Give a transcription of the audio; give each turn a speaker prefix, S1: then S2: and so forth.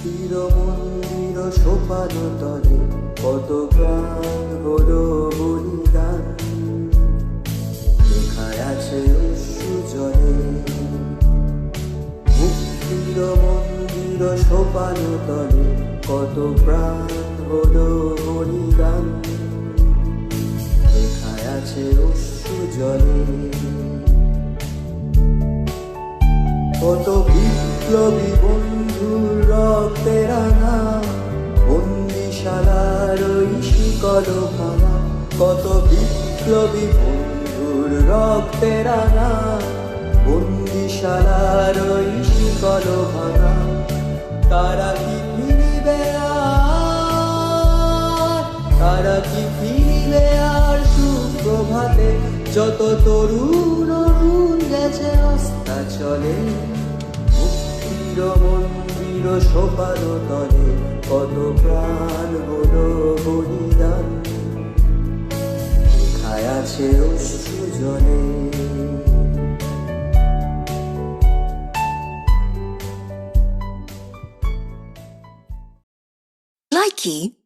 S1: মুক্তির মন্দির সোপান তলে কত প্রাণ হলো বলিদান। লেখায় আছে অশ্রু জলে। মুক্তির মন্দির সোপান তলে কত প্রাণ হলো বলিদান। লেখায় আছে জলে। কত বিপ্লবী বন্ধুর রক্তের রাঙা, বন্দিশালার ওই শিকল ভাঙা, কত বিপ্লবী বন্ধুর রক্তের রাঙা, বন্দিশালার ওই শিকল ভাঙা। তারা কি ফিরিবে তারা কি ফিরিবে আর সুপ্রভাতে? যত তরুণ মুক্তির মন্দির সোপান তলে কত প্রাণ হলো বলিদান খায় আছে জলে
S2: Likey